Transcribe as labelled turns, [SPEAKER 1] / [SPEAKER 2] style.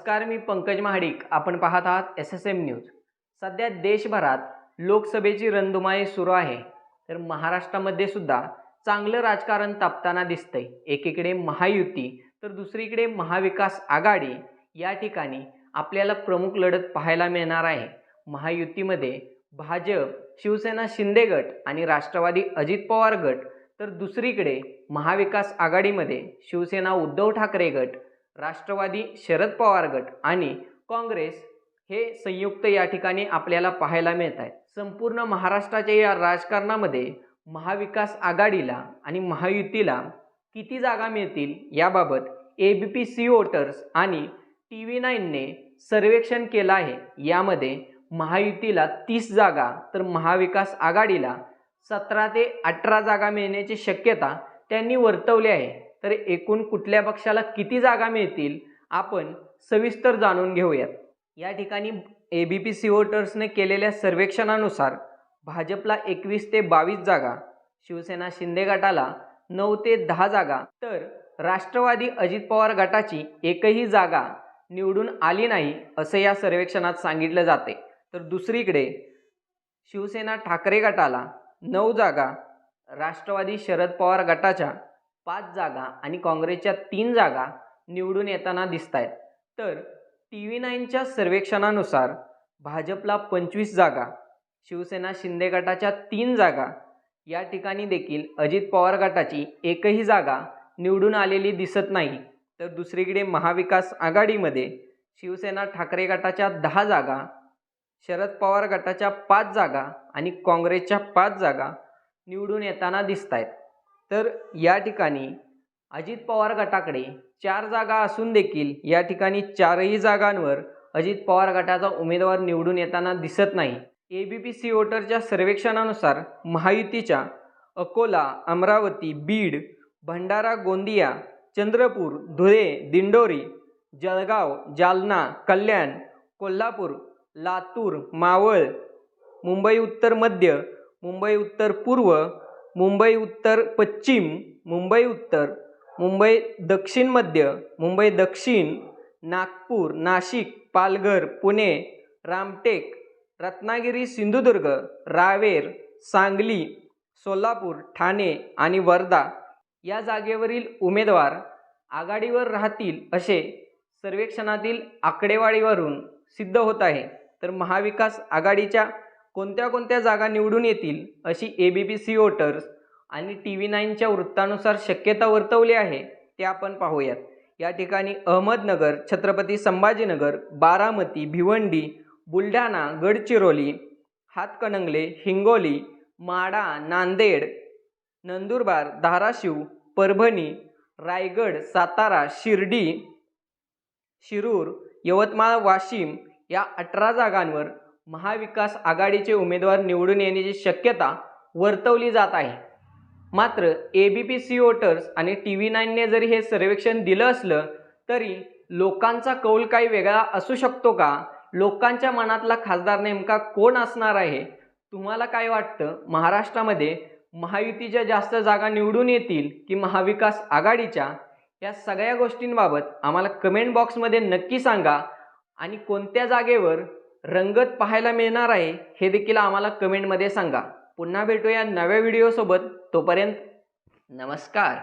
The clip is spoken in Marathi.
[SPEAKER 1] नमस्कार मी पंकज महाडिक. आपण पाहत आहात एस एस एम न्यूज सध्या देशभरात लोकसभेची रणधुमाई सुरू आहे. तर महाराष्ट्रामध्ये सुद्धा चांगलं राजकारण तापताना दिसतंय. एकीकडे महायुती तर दुसरीकडे महाविकास आघाडी या ठिकाणी आपल्याला प्रमुख लढत पाहायला मिळणार आहे. महायुतीमध्ये भाजप शिवसेना शिंदे गट आणि राष्ट्रवादी अजित पवार गट तर दुसरीकडे महाविकास आघाडीमध्ये शिवसेना उद्धव ठाकरे गट राष्ट्रवादी शरद पवार गट आणि काँग्रेस हे संयुक्त या ठिकाणी आपल्याला पाहायला मिळत आहेत. संपूर्ण महाराष्ट्राच्या या राजकारणामध्ये महाविकास आघाडीला आणि महायुतीला किती जागा मिळतील याबाबत A B P C voters आणि टी व्ही नाईनने सर्वेक्षण केलं आहे. यामध्ये महायुतीला तीस जागा तर महाविकास आघाडीला सतरा ते अठरा जागा मिळण्याची शक्यता त्यांनी वर्तवली आहे. तर एकूण कुठल्या पक्षाला किती जागा मिळतील आपण सविस्तर जाणून घेऊयात. या ठिकाणी ए बी पी सी वोटर्सने केलेल्या सर्वेक्षणानुसार भाजपला एकवीस ते बावीस जागा शिवसेना शिंदे गटाला नऊ ते दहा जागा तर राष्ट्रवादी अजित पवार गटाची एकही जागा निवडून आली नाही असं या सर्वेक्षणात सांगितलं जाते. तर दुसरीकडे शिवसेना ठाकरे गटाला नऊ जागा राष्ट्रवादी शरद पवार गटाच्या पाच जागा आणि काँग्रेसच्या तीन जागा निवडून येताना दिसत आहेत तर टी व्ही नाईनच्या सर्वेक्षणानुसार भाजपला पंचवीस जागा शिवसेना शिंदे गटाच्या तीन जागा या ठिकाणी देखील अजित पवार गटाची एकही जागा निवडून आलेली दिसत नाही. तर दुसरीकडे महाविकास आघाडीमध्ये शिवसेना ठाकरे गटाच्या दहा जागा शरद पवार गटाच्या पाच जागा आणि काँग्रेसच्या पाच जागा निवडून येताना दिसत आहेत तर या ठिकाणी अजित पवार गटाकडे चार जागा असून देखील या ठिकाणी चारही जागांवर अजित पवार गटाचा उमेदवार निवडून येताना दिसत नाही. ए बी पी सी वोटरच्या सर्वेक्षणानुसार महायुतीच्या अकोला अमरावती बीड भंडारा गोंदिया चंद्रपूर धुळे दिंडोरी जळगाव जालना कल्याण कोल्हापूर लातूर मावळ मुंबई उत्तर मध्य मुंबई उत्तर पूर्व मुंबई उत्तर पश्चिम मुंबई उत्तर मुंबई दक्षिण मध्य मुंबई दक्षिण नागपूर नाशिक पालघर पुणे रामटेक रत्नागिरी सिंधुदुर्ग रावेर सांगली सोलापूर ठाणे आणि वर्धा या जागेवरील उमेदवार आघाडीवर राहतील असे सर्वेक्षणातील आकडेवारीवरून सिद्ध होत आहे. तर महाविकास आघाडीच्या कोणत्या कोणत्या जागा निवडून येतील अशी A B P C voters आणि टी व्ही नाईनच्या वृत्तानुसार शक्यता वर्तवली आहे ते आपण पाहूयात. या ठिकाणी अहमदनगर छत्रपती संभाजीनगर बारामती भिवंडी बुलढाणा गडचिरोली हातकणंगले हिंगोली माडा नांदेड नंदुरबार धाराशिव परभणी रायगड सातारा शिर्डी शिरूर यवतमाळ वाशिम या अठरा जागांवर महाविकास आघाडीचे उमेदवार निवडून येण्याची शक्यता वर्तवली जात आहे. मात्र A B P C voters आणि टी व्ही नाईनने जरी हे सर्वेक्षण दिलं असलं तरी लोकांचा कौल काही वेगळा असू शकतो का? लोकांच्या मनातला खासदार नेमका कोण असणार आहे? तुम्हाला काय वाटतं? महाराष्ट्रामध्ये महायुतीच्या जास्त जागा निवडून येतील की महाविकास आघाडीच्या? या सगळ्या गोष्टींबाबत आम्हाला कमेंट बॉक्समध्ये नक्की सांगा. आणि कोणत्या जागेवर रंगत पाहायला मिळणार आहे हे देखील आम्हाला कमेंटमध्ये सांगा. पुन्हा भेटूया नव्या व्हिडिओसोबत तोपर्यंत नमस्कार.